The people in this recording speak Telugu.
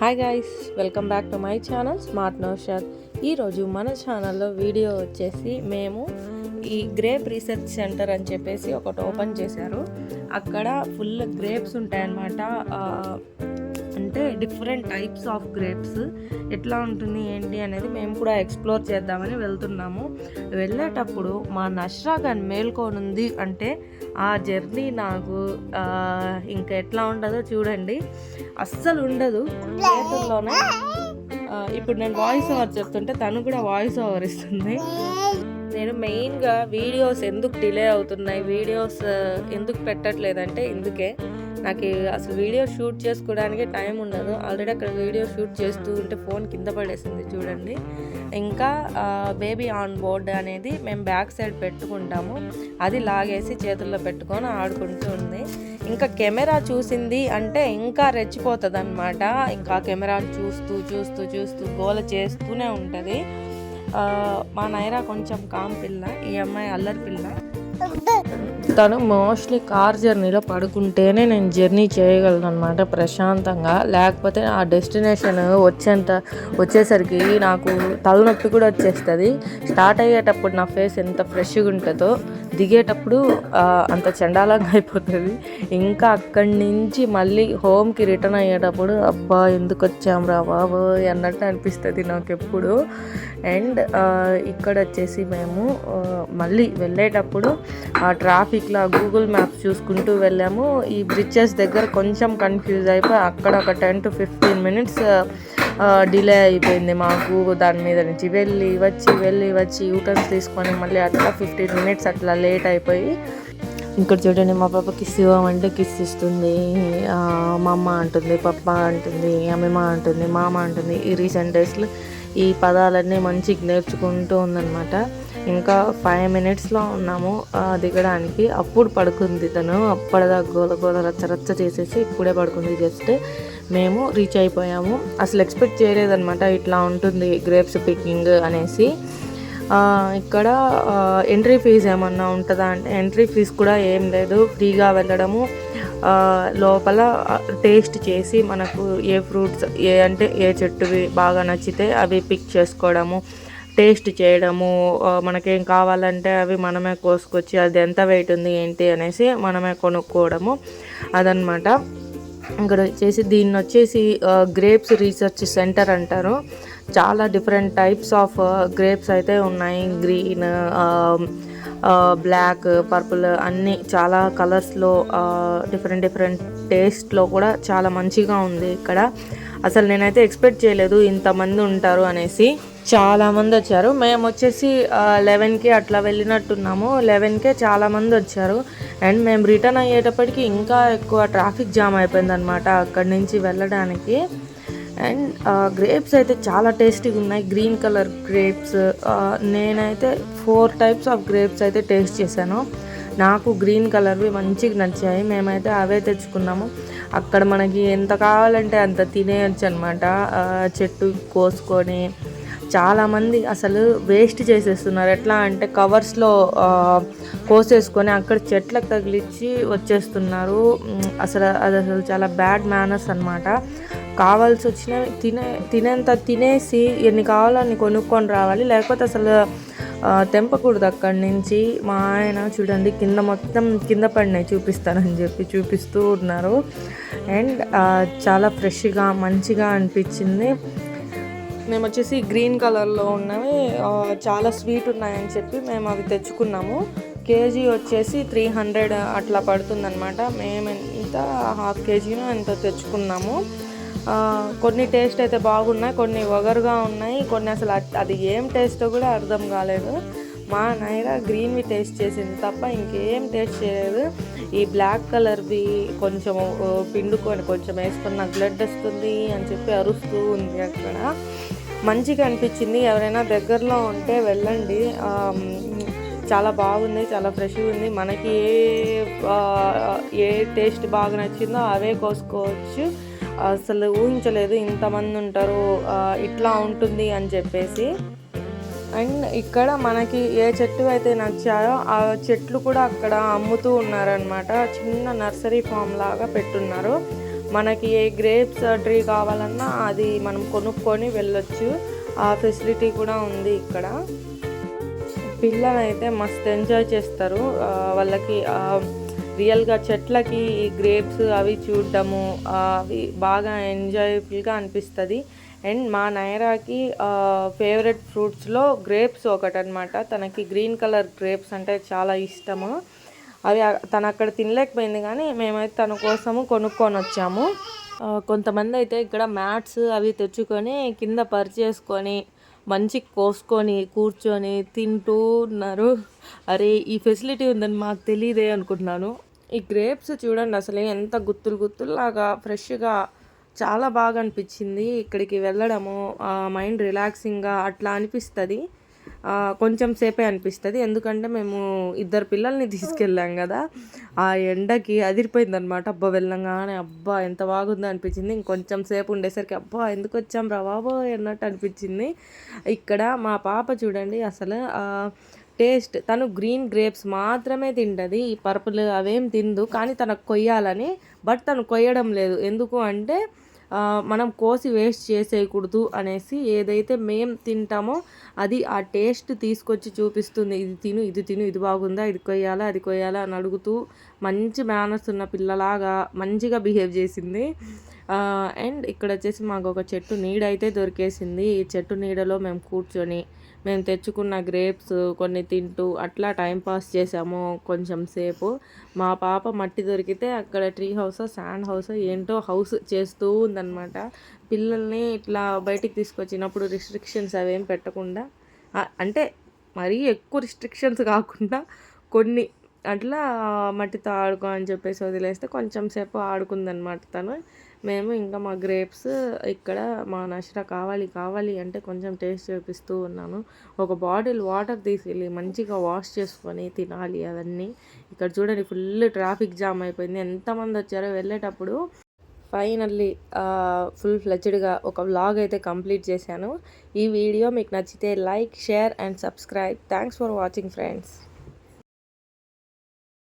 Hi guys welcome back to my channel Smart Nosher ఈరోజు మన ఛానల్లో వీడియో వచ్చేసి మేము ఈ గ్రేప్ రీసెర్చ్ సెంటర్ అని చెప్పేసి ఒకటి ఓపెన్ చేశారు. అక్కడ ఫుల్ గ్రేప్స్ ఉంటాయన్నమాట. అంటే డిఫరెంట్ టైప్స్ ఆఫ్ గ్రేప్స్. ఎట్లా ఉంటుంది ఏంటి అనేది మేము కూడా ఎక్స్ప్లోర్ చేద్దామని వెళ్తున్నాము. వెళ్ళేటప్పుడు మా నష్రా కానీ మేల్కొనుంది అంటే ఆ జర్నీ నాకు ఇంకా ఎట్లా ఉంటుందో చూడండి. అస్సలు ఉండదు. చేతుల్లోనే ఇప్పుడు నేను వాయిస్ ఓవర్ చెప్తుంటే తను కూడా వాయిస్ ఓవర్ ఇస్తుంది. నేను మెయిన్గా వీడియోస్ ఎందుకు డిలే అవుతున్నాయి వీడియోస్ ఎందుకు పెట్టట్లేదంటే ఇందుకే. నాకు అసలు వీడియో షూట్ చేసుకోవడానికి టైం ఉండదు. ఆల్రెడీ అక్కడ వీడియో షూట్ చేస్తూ ఉంటే ఫోన్ కింద పడేసింది చూడండి. ఇంకా బేబీ ఆన్ బోర్డ్ అనేది మేము బ్యాక్ సైడ్ పెట్టుకుంటాము. అది లాగేసి చేతుల్లో పెట్టుకొని ఆడుకుంటూ ఉంది. ఇంకా కెమెరా చూసింది అంటే ఇంకా రెచ్చిపోతుంది అనమాట ఇంకా కెమెరా చూస్తూ చూస్తూ చూస్తూ గోల చేస్తూనే ఉంటుంది. మా నైరా కొంచెం కామ్ పిల్ల ఈ అమ్మాయి అల్లరి పిల్ల. తను మోస్ట్లీ కార్ జర్నీలో పడుకుంటేనే నేను జర్నీ చేయగలను అనమాట ప్రశాంతంగా. లేకపోతే ఆ డెస్టినేషన్ వచ్చేంత వచ్చేసరికి నాకు తలనొప్పి కూడా వచ్చేస్తుంది. స్టార్ట్ అయ్యేటప్పుడు నా ఫేస్ ఎంత ఫ్రెష్గా ఉంటుందో దిగేటప్పుడు అంత చండాలంగా అయిపోతుంది. ఇంకా అక్కడి నుంచి మళ్ళీ హోమ్కి రిటర్న్ అయ్యేటప్పుడు అబ్బా ఎందుకు వచ్చాం రా బాబు అన్నట్టు అనిపిస్తుంది నాకు ఎప్పుడు అండ్ ఇక్కడ వచ్చేసి మేము మళ్ళీ వెళ్ళేటప్పుడు ట్రాఫిక్లో గూగుల్ మ్యాప్స్ చూసుకుంటూ వెళ్ళాము. ఈ బ్రిడ్జెస్ దగ్గర కొంచెం కన్ఫ్యూజ్ అయిపోయి అక్కడ ఒక ten to fifteen minutes delay అయిపోయింది మాకు. దాని మీద నుంచి వెళ్ళి వచ్చి వెళ్ళి వచ్చి యూటర్న్స్ తీసుకొని మళ్ళీ అట్లా ఫిఫ్టీన్ మినిట్స్ అట్లా లేట్ అయిపోయి ఇక్కడ చూడండి మా పాప కిస్ ఇవ్వమంటే కిస్ ఇస్తుంది. మా అమ్మ అంటుంది పప్ప అంటుంది అమ్మమ్మ అంటుంది మామ అంటుంది. ఈ రీసెంట్ డేస్లో ఈ పదాలన్నీ మంచిగా నేర్చుకుంటూ ఉందన్నమాట. ఇంకా ఫైవ్ మినిట్స్లో ఉన్నాము. దిగడానికి అప్పుడు పడుకుంది తను. అప్పటిదాకా గోల గోల రచ్చ రచ్చ చేసేసి ఇప్పుడే పడుకుంది జస్ట్. మేము రీచ్ అయిపోయాము. అసలు ఎక్స్పెక్ట్ చేయలేదన్నమాట. ఇట్లా ఉంటుంది గ్రేప్స్ పికింగ్ అనేసి. ఇక్కడ ఎంట్రీ ఫీజు ఏమన్నా ఉంటుందా? అంటే ఎంట్రీ ఫీజు కూడా ఏం లేదు. ఫ్రీగా వెళ్ళడము. లోపల టేస్ట్ చేసి మనకు ఏ ఫ్రూట్స్ ఏ అంటే ఏ చెట్టువి బాగా నచ్చితే అవి పిక్ చేసుకోవడము టేస్ట్ చేయడము మనకేం కావాలంటే అవి మనమే కోసుకొచ్చి అది ఎంత వెయిట్ ఉంది ఏంటి అనేసి మనమే కొనుక్కోవడము అదనమాట. ఇక్కడ వచ్చేసి దీన్ని వచ్చేసి గ్రేప్స్ రీసెర్చ్ సెంటర్ అంటారు. చాలా డిఫరెంట్ టైప్స్ ఆఫ్ గ్రేప్స్ అయితే ఉన్నాయి. గ్రీన్ బ్లాక్ పర్పుల్ అన్నీ చాలా కలర్స్లో డిఫరెంట్ డిఫరెంట్ టేస్ట్లో కూడా చాలా మంచిగా ఉంది ఇక్కడ. అసలు నేనైతే ఎక్స్పెక్ట్ చేయలేదు ఇంతమంది ఉంటారు అనేసి. చాలామంది వచ్చారు. మేము వచ్చేసి uh, లెవెన్కి అట్లా వెళ్ళినట్టున్నాము. లెవెన్కే చాలామంది వచ్చారు. అండ్ మేము రిటర్న్ అయ్యేటప్పటికి ఇంకా ఎక్కువ ట్రాఫిక్ జామ్ అయిపోయిందనమాట అక్కడి నుంచి వెళ్ళడానికి. అండ్ గ్రేప్స్ అయితే చాలా టేస్టీగా ఉన్నాయి. గ్రీన్ కలర్ గ్రేప్స్ నేనైతే ఫోర్ టైప్స్ ఆఫ్ గ్రేప్స్ అయితే టేస్ట్ చేశాను. నాకు గ్రీన్ కలర్వి మంచిగా నచ్చాయి. మేమైతే అవే తెచ్చుకున్నాము. అక్కడ మనకి ఎంత కావాలంటే అంత తినేయచ్చు అనమాట చెట్టు కోసుకొని చాలామంది అసలు వేస్ట్ చేసేస్తున్నారు. ఎట్లా అంటే కవర్స్లో కోసేసుకొని అక్కడ చెట్లకు తగిలిచ్చి వచ్చేస్తున్నారు. అసలు అది అసలు చాలా బ్యాడ్ మేనర్స్ అనమాట కావాల్సి వచ్చిన తినే తినేంత తినేసి ఎన్ని కావాలో అన్ని కొనుక్కొని రావాలి. లేకపోతే అసలు తెంపకూడదు అక్కడి నుంచి. మా ఆయన చూడండి కింద మొత్తం కింద పడినాయి చూపిస్తానని చెప్పి చూపిస్తూ ఉన్నారు. అండ్ చాలా ఫ్రెష్గా మంచిగా అనిపించింది. మేము వచ్చేసి గ్రీన్ కలర్లో ఉన్నవి చాలా స్వీట్ ఉన్నాయని చెప్పి మేము అవి తెచ్చుకున్నాము. కేజీ వచ్చేసి త్రీ హండ్రెడ్ అట్లా పడుతుందనమాట మేము ఎంత హాఫ్ కేజీనో ఎంత తెచ్చుకున్నాము. కొన్ని టేస్ట్ అయితే బాగున్నాయి కొన్ని వగరుగా ఉన్నాయి కొన్ని అసలు అది ఏం టేస్ట్ కూడా అర్థం కాలేదు. మా నైరా గ్రీన్వి టేస్ట్ చేసింది తప్ప ఇంకేం టేస్ట్ చేయలేదు. ఈ బ్లాక్ కలర్వి కొంచెం పిండుకొని కొంచెం వేసుకొని నాకు బ్లడ్ వస్తుంది అని చెప్పి అరుస్తూ ఉంది అక్కడ. మంచిగా అనిపించింది. ఎవరైనా దగ్గరలో ఉంటే వెళ్ళండి. చాలా బాగుంది చాలా ఫ్రెష్గా ఉంది. మనకి ఏ ఏ టేస్ట్ బాగా నచ్చిందో అవే కోసుకోవచ్చు. అసలు ఊహించలేదు ఇంతమంది ఉంటారు ఇట్లా ఉంటుంది అని చెప్పేసి. అండ్ ఇక్కడ మనకి ఏ చెట్టు అయితే నచ్చాయో ఆ చెట్లు కూడా అక్కడ అమ్ముతూ ఉన్నారనమాట చిన్న నర్సరీ ఫామ్ లాగా పెట్టున్నారు. మనకి ఏ గ్రేప్స్ ట్రీ కావాలన్నా అది మనం కొనుక్కొని వెళ్ళొచ్చు. ఆ ఫెసిలిటీ కూడా ఉంది ఇక్కడ. పిల్లలు అయితే మస్తు ఎంజాయ్ చేస్తారు. వాళ్ళకి రియల్గా చెట్లకి ఈ గ్రేప్స్ అవి చూడడము అవి బాగా ఎంజాయబుల్గా అనిపిస్తుంది. అండ్ మా నైరాకి ఫేవరెట్ ఫ్రూట్స్లో గ్రేప్స్ ఒకటనమాట తనకి గ్రీన్ కలర్ గ్రేప్స్ అంటే చాలా ఇష్టము. అవి తను అక్కడ తినలేకపోయింది కానీ మేమైతే తన కోసము కొనుక్కొని వచ్చాము కొంతమంది అయితే ఇక్కడ మ్యాట్స్ అవి తెచ్చుకొని కింద పరిచేసుకొని మంచి కోసుకొని కూర్చొని తింటూ ఉన్నారు. అరే ఈ ఫెసిలిటీ ఉందని మాకు తెలియదే అనుకుంటున్నాను. ఈ గ్రేప్స్ చూడండి అసలు ఎంత గుత్తులు గుత్తుల్లాగా ఫ్రెష్గా చాలా బాగా అనిపించింది ఇక్కడికి వెళ్ళడము మైండ్ రిలాక్సింగ్గా అట్లా అనిపిస్తుంది. కొంచెం సేపే అనిపిస్తుంది. ఎందుకంటే మేము ఇద్దరు పిల్లల్ని తీసుకెళ్ళాం కదా. ఆ ఎండకి అదిరిపోయింది అనమాట అబ్బా వెళ్ళంగానే అబ్బా ఎంత బాగుందో అనిపించింది. ఇంకొంచెం సేపు ఉండేసరికి అబ్బా ఎందుకు వచ్చాం రా బాబో అన్నట్టు అనిపించింది. ఇక్కడ మా పాప చూడండి అసలు టేస్ట్ తను గ్రీన్ గ్రేప్స్ మాత్రమే తింటది. ఈ పర్పుల్ అవేం తిందు కానీ తనకు కొయ్యాలని బట్ తను కొయ్యడం లేదు. ఎందుకు అంటే మనం కోసి వేస్ట్ చేసేయకూడదు అనేసి ఏదైతే మేం తింటామో అది ఆ టేస్ట్ తీసుకొచ్చి చూపిస్తుంది. ఇది తిను ఇది తిను ఇది బాగుందా ఇది కొయ్యాలా అది కొయ్యాలా అని అడుగుతూ మంచి మేనర్స్ ఉన్న పిల్లలాగా మంచిగా బిహేవ్ చేసింది. అండ్ ఇక్కడ వచ్చేసి మాకు ఒక చెట్టు నీడ అయితే దొరికేసింది. ఈ చెట్టు నీడలో మేము కూర్చొని మేము తెచ్చుకున్న గ్రేప్స్ కొన్ని తింటూ అట్లా టైం పాస్ చేసాము కొంచెం సేపు. మా పాప మట్టి దొరికితే అక్కడ ట్రీ హౌస్ శాండ్ హౌస్ ఏంటో హౌస్ చేస్తూ ఉందన్నమాట. పిల్లల్ని ఇట్లా బయటికి తీసుకొచ్చినప్పుడు రిస్ట్రిక్షన్స్ అవేం పెట్టకుండా అంటే మరీ ఎక్కువ రిస్ట్రిక్షన్స్ కాకుండా కొన్ని అట్లా మట్టితో ఆడుకో అని చెప్పేసి వదిలేస్తే కొంచెం సేపు ఆడుకుందనమాట తను. మేము ఇంకా మా గ్రేప్స్ ఇక్కడ మా నష్ట కావాలి కావాలి అంటే కొంచెం టేస్ట్ చూపిస్తూ ఉన్నాను. ఒక బాటిల్ వాటర్ తీసుకెళ్ళి మంచిగా వాష్ చేసుకొని తినాలి అవన్నీ. ఇక్కడ చూడండి ఫుల్ ట్రాఫిక్ జామ్ అయిపోయింది. ఎంతమంది వచ్చారో వెళ్ళేటప్పుడు ఫైనల్లీ ఫుల్ ఫ్లెజ్డ్గా ఒక వ్లాగ్ అయితే కంప్లీట్ చేశాను. ఈ వీడియో మీకు నచ్చితే like share and subscribe. Thanks for watching friends.